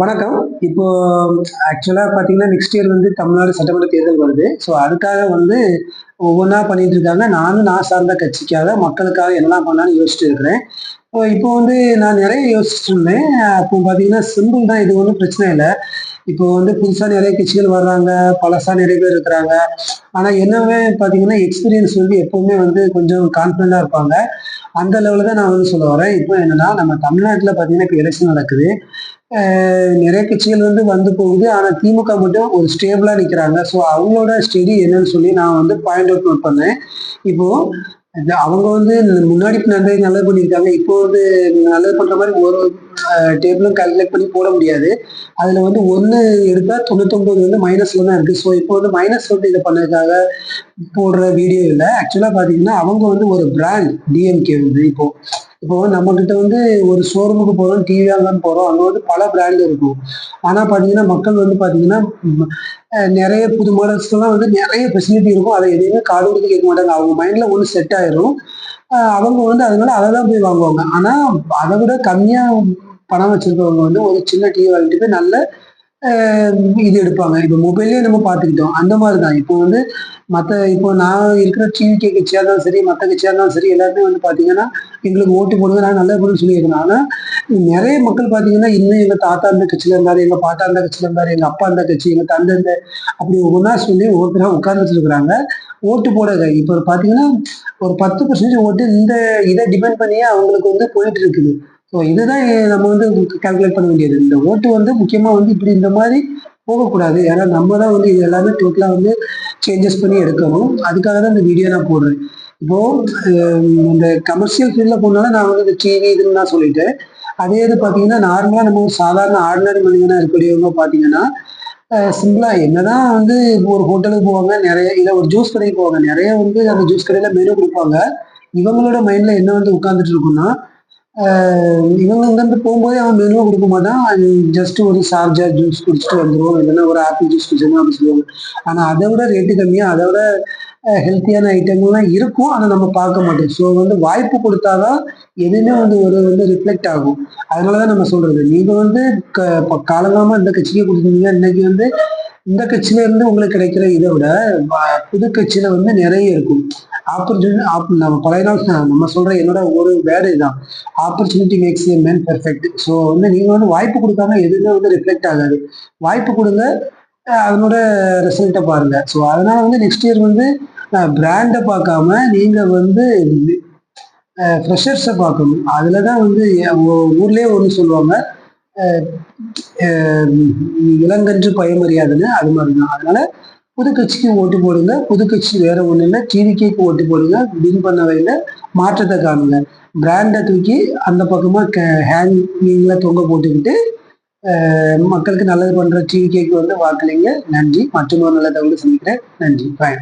வணக்கம். இப்போ ஆக்சுவலாக பார்த்தீங்கன்னா நெக்ஸ்ட் இயர் வந்து தமிழ்நாடு சட்டமன்ற தேர்தல் வருது. ஸோ அதுக்காக வந்து ஒவ்வொன்றா பண்ணிட்டு இருக்காங்க. நானும் நான் சார்ந்த கட்சிக்காக மக்களுக்காக என்ன பண்ணலான்னு யோசிச்சுட்டு இருக்கிறேன். இப்போ வந்து நான் நிறைய யோசிச்சுட்டு இருந்தேன். அப்போ பார்த்தீங்கன்னா சிம்பிள் தான் இது ஒன்றும் பிரச்சனை இல்லை. இப்போ வந்து புதுசாக நிறைய கட்சிகள் வர்றாங்க. பழசா நிறைய பேர் இருக்கிறாங்க. ஆனால் என்னவே பார்த்தீங்கன்னா எக்ஸ்பீரியன்ஸ் வந்து எப்பவுமே வந்து கொஞ்சம் கான்ஃபிடண்டாக இருப்பாங்க. அந்த லெவலில் தான் நான் வந்து சொல்ல வரேன். இப்போ என்னன்னா நம்ம தமிழ்நாட்டில் பார்த்தீங்கன்னா இப்போ எலெக்ஷன் நடக்குது. நிறைய கட்சிகள் வந்து வந்து போகுது. ஆனால் திமுக மட்டும் ஒரு ஸ்டேபிளாக நிற்கிறாங்க ஸோ அவங்களோட ஸ்டெடி என்னன்னு சொல்லி நான் வந்து பாயிண்ட் அவுட் நோட் பண்ணேன். இப்போ அவங்க வந்து முன்னாடி நிறைய நல்லது பண்ணியிருக்காங்க. இப்போ வந்து நல்லது பண்ற மாதிரி ஒரு டேபிளும் கால்குலேட் பண்ணி போட முடியாது. அதுல வந்து ஒன்று எடுத்தா தொண்ணூத்தொம்பது வந்து மைனஸ்ல தான் இருக்கு. ஸோ இப்போ வந்து மைனஸ் வந்து இதை பண்ணதுக்காக போடுற வீடியோ இல்லை. ஆக்சுவலா பாத்தீங்கன்னா அவங்க வந்து ஒரு பிராண்ட் டிஎம்கே வந்து இப்போ இப்போ நம்ம கிட்ட வந்து ஒரு ஷோரூமுக்கு போறோம் டிவி தான் போறோம். அங்க வந்து பல பிராண்ட் இருக்கும். ஆனா பாத்தீங்கன்னா மக்கள் வந்து பாத்தீங்கன்னா நிறைய புது மாடல்ஸ்லாம் வந்து நிறைய ஃபெசிலிட்டி இருக்கும். அதை எதையுமே காடு கொடுத்து கேட்க மாட்டாங்க. அவங்க மைண்ட்ல ஒன்று செட் ஆயிரும். அவங்க வந்து அதனால அதை தான் போய் வாங்குவாங்க. ஆனா அதை விட கம்மியா பணம் வச்சிருக்கவங்க வந்து ஒரு சின்ன டிவி வாங்கிட்டு போய் நல்ல இது எடுப்பாங்க. இப்போ மொபைல்லே நம்ம பார்த்துக்கிட்டோம். அந்த மாதிரி தான் இப்போ வந்து மற்ற இப்போ நான் இருக்கிற டிவிகே கட்சியாக இருந்தாலும் சரி மற்ற கட்சியாக இருந்தாலும் சரி எல்லாருமே வந்து பார்த்தீங்கன்னா எங்களுக்கு ஓட்டு போடுங்க நான் நல்லா போடுன்னு சொல்லியிருக்கேன் ஆனால் நிறைய மக்கள் பார்த்தீங்கன்னா இன்னும் எங்கள் தாத்தா இருந்த கட்சியில் இருந்தார் எங்கள் பாட்டா இருந்த கட்சியில் இருந்தார் எங்கள் அப்பா இருந்த கட்சி எங்கள் தந்தை இருந்த அப்படி ஒவ்வொன்றா சொல்லி ஒவ்வொருத்தராக உட்கார்ந்துட்டு இருக்கிறாங்க. ஓட்டு போடாத இப்போ பார்த்தீங்கன்னா ஒரு பத்து பர்சன்டேஜ் ஓட்டு இந்த இதை டிபெண்ட் பண்ணியே அவங்களுக்கு வந்து போயிட்டு இருக்குது. ஸோ இதுதான் நம்ம வந்து கால்குலேட் பண்ண வேண்டியது. இந்த ஓட்டு வந்து முக்கியமாக வந்து இப்படி இந்த மாதிரி போகக்கூடாது. ஏன்னா நம்ம தான் வந்து இது எல்லாமே டோட்டலாக வந்து சேஞ்சஸ் பண்ணி எடுக்கணும். அதுக்காக தான் இந்த வீடியோ நான் போடுறேன். இப்போது இந்த கமர்ஷியல் ஃபீல்டில் போனாலும் நான் வந்து இந்த டிவி இதுன்னு நான் சொல்லிட்டேன் அதே இது பார்த்தீங்கன்னா நார்மலாக நம்ம சாதாரண ஆர்டினரி மனிதனாக இருக்கக்கூடியவங்க பார்த்தீங்கன்னா சிம்பிளா என்னதான் வந்து ஒரு ஹோட்டலுக்கு போவாங்க நிறைய இல்லை ஒரு ஜூஸ் கடைக்கு போவாங்க. நிறைய வந்து அந்த ஜூஸ் கடையில் மெனு கொடுப்பாங்க. இவங்களோட மைண்டில் என்ன வந்து உட்காந்துட்டு இருக்குன்னா இவங்க இங்கிருந்து போகும்போதே அவன் மெனுவை கொடுக்க மாட்டான். ஜஸ்ட் ஒரு சார்ஜா ஜூஸ் குடிச்சிட்டு வந்துருவோம் இல்லைன்னா ஒரு ஆப்பிள் ஜூஸ் குடிச்சோம்னா அப்படின்னு சொல்லுவாங்க. ஆனா அதை விட ரேட்டு கம்மியா அதை விட ஹெல்த்தியான ஐட்டங்கள்லாம் இருக்கும். ஆனா நம்ம பார்க்க மாட்டோம். ஸோ வந்து வாய்ப்பு கொடுத்தாதான் எதுவுமே வந்து ஒரு வந்து ரிஃப்ளெக்ட் ஆகும். அதனாலதான் நம்ம சொல்றது. நீங்க வந்து க- இப்ப காலங்காலமா இந்த கட்சிக்கு கொடுத்துருந்தீங்க இன்னைக்கு வந்து இந்த கட்சியில இருந்து உங்களுக்கு கிடைக்கிற இதை விட புது கட்சியில வந்து நிறைய இருக்கும். ஆப்பர்ச்சுனிட்டி ஆப் நம்ம பழைய நாள் நம்ம சொல்ற என்னோட ஒரு வேர்டு தான். Opportunity makes a man perfect so வந்து நீங்க வந்து வாய்ப்பு கொடுக்காம எதுவுமே வந்து ரிஃப்ளெக்ட் ஆகாது. வாய்ப்பு கொடுங்க அதனோட ரிசல்ட்டை பாருங்க. ஸோ அதனால வந்து நெக்ஸ்ட் இயர் வந்து பிராண்டை பார்க்காம நீங்க வந்து ஃப்ரெஷர்ஸை பார்க்கணும். அதில் தான் வந்து ஊர்லேயே ஒன்று சொல்லுவாங்க இளங்கன்று பயமறியாதுன்னு அது மாதிரி தான் அதனால புது கட்சிக்கு ஓட்டு போடுங்க. புது கட்சி வேற ஒன்றும் இல்லை டிவிகேக்கு ஓட்டு போடுங்க. வின் பண்ண வகையில் மாற்றத்தை காணுங்க. பிராண்டை தூக்கி அந்த பக்கமாக க ஹேங்கிங்கில் தொங்க போட்டுக்கிட்டு மக்களுக்கு நல்லது பண்ணுற டிவிகேக்கு வந்து வாக்களிங்க. நன்றி. மற்றொரு நல்ல தகவலை சந்திக்கிறேன். நன்றி. பாய்